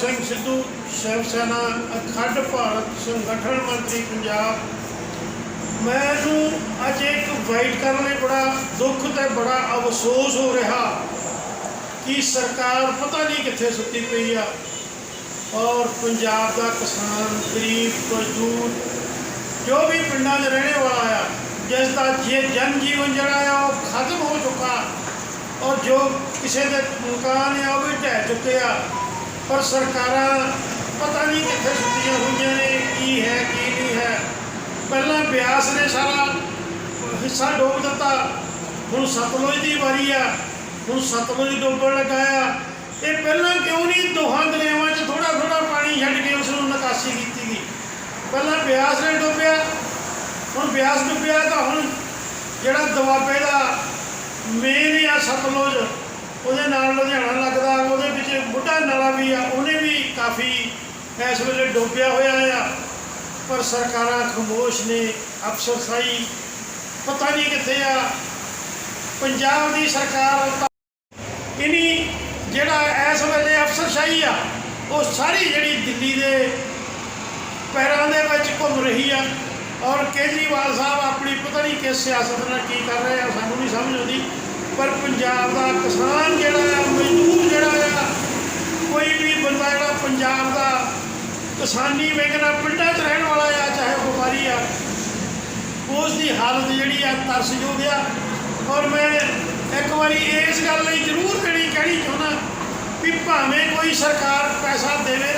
ਸਿੰਘ ਸਿੱਧੂ, ਸ਼ਿਵ ਸੈਨਾ, ਅਖੰਡ ਭਾਰਤ ਸੰਗਠਨ ਮੰਤਰੀ ਪੰਜਾਬ। ਮੈਂ ਮੈਨੂੰ ਅੱਜ ਇੱਕ ਵਾਈਟ ਕਰਨ ਲਈ ਬੜਾ ਦੁੱਖ ਤੇ ਬੜਾ ਅਫਸੋਸ ਹੋ ਰਿਹਾ ਕਿ ਸਰਕਾਰ ਪਤਾ ਨਹੀਂ ਕਿੱਥੇ ਸੁੱਤੀ ਪਈ ਆ। ਔਰ ਪੰਜਾਬ ਦਾ ਕਿਸਾਨ, ਗਰੀਬ, ਮਜ਼ਦੂਰ, ਜੋ ਵੀ ਪਿੰਡਾਂ 'ਚ ਰਹਿਣੇ ਵਾਲਾ ਆ, ਜਿਸ ਦਾ ਜੇ ਜਨ ਜੀਵਨ ਜਿਹੜਾ ਆ ਉਹ ਖਤਮ ਹੋ ਚੁੱਕਾ, ਔਰ ਜੋ ਕਿਸੇ ਦੇ ਮਕਾਨ ਆ ਉਹ ਵੀ ਢਹਿ ਚੁੱਕੇ ਆ ਪਰ ਸਰਕਾਰਾਂ ਪਤਾ ਨਹੀਂ ਕਿੱਥੇ ਸੁੱਤੀਆਂ ਹੋਈਆਂ ਨੇ, ਕੀ ਹੈ, ਕੀ ਨਹੀਂ ਹੈ। ਪਹਿਲਾਂ ਬਿਆਸ ਨੇ ਸਾਰਾ ਹਿੱਸਾ ਡੋਬ ਦਿੱਤਾ। ਹੁਣ ਸਤਲੁਜ ਦੀ ਵਾਰੀ ਆ। ਹੁਣ ਸਤਲੁਜ ਡੋਬਣ ਲੱਗਾ ਇਹ ਪਹਿਲਾਂ ਕਿਉਂ ਨਹੀਂ ਦੋਹਾਂ ਦਰਿਆਵਾਂ 'ਚ ਥੋੜਾ ਥੋੜਾ ਪਾਣੀ ਛੱਡ ਕੇ ਉਸ ਨੂੰ ਨਿਕਾਸੀ ਕੀਤੀ ਗਈ? ਪਹਿਲਾਂ ਬਿਆਸ ਨੇ ਡੋਬਿਆ, ਹੁਣ ਬਿਆਸ ਡੁੱਬਿਆ ਤਾਂ ਹੁਣ ਜਿਹੜਾ ਦੁਆਬੇ ਦਾ ਮੇਨ ਆ ਸਤਲੁਜ, ਉਹਦੇ ਨਾਲ ਲੁਧਿਆਣਾ ਲੱਗਦਾ, ਉਹਦੇ ਵਿੱਚ ਬੁੱਢਾ ਨਾਲਾ ਵੀ ਆ, ਉਹਨੇ ਵੀ ਕਾਫੀ ਇਸ ਵੇਲੇ ਡੋਬਿਆ ਹੋਇਆ ਆ, ਪਰ ਸਰਕਾਰਾਂ ਖਮੋਸ਼ ਨੇ ਅਫਸਰਸ਼ਾਹੀ ਪਤਾ ਨਹੀਂ ਕਿੱਥੇ ਆ। ਪੰਜਾਬ ਦੀ ਸਰਕਾਰ ਇਨੀ ਜਿਹੜਾ ਇਸ ਵੇਲੇ ਅਫਸਰਸ਼ਾਹੀ ਆ, ਉਹ ਸਾਰੀ ਜਿਹੜੀ ਦਿੱਲੀ ਦੇ ਪੈਰਾਂ ਦੇ ਵਿੱਚ ਘੁੰਮ ਰਹੀ ਆ। ਔਰ ਕੇਜਰੀਵਾਲ ਸਾਹਿਬ ਆਪਣੀ ਪਤਾ ਨਹੀਂ ਕਿਸ ਸਿਆਸਤ ਨਾਲ ਕੀ ਕਰ ਰਹੇ ਆ, ਸਾਨੂੰ ਨਹੀਂ ਸਮਝ ਆਉਂਦੀ। ਪਰ ਪੰਜਾਬ ਦਾ ਕਿਸਾਨ ਜਿਹੜਾ ਆ ਮਜ਼ਦੂਰ ਜਿਹੜਾ ਆ ਕੋਈ ਵੀ ਬੰਦਾ ਜਿਹੜਾ ਪੰਜਾਬ ਦਾ ਕਿਸਾਨੀ ਵੇਖਣਾ ਪਿੰਡਾਂ 'ਚ ਰਹਿਣ ਵਾਲਾ ਆ, ਚਾਹੇ ਉਹ ਵਪਾਰੀ ਆ। ਉਸ ਦੀ ਹਾਲਤ ਜਿਹੜੀ ਆ, ਤਰਸਯੋਗ ਆ। ਔਰ ਮੈਂ ਇੱਕ ਵਾਰੀ ਇਸ ਗੱਲ ਲਈ ਜ਼ਰੂਰ ਜਿਹੜੀ ਕਹਿਣੀ ਚਾਹੁੰਦਾ ਵੀ ਭਾਵੇਂ ਕੋਈ ਸਰਕਾਰ ਪੈਸਾ ਦੇਵੇ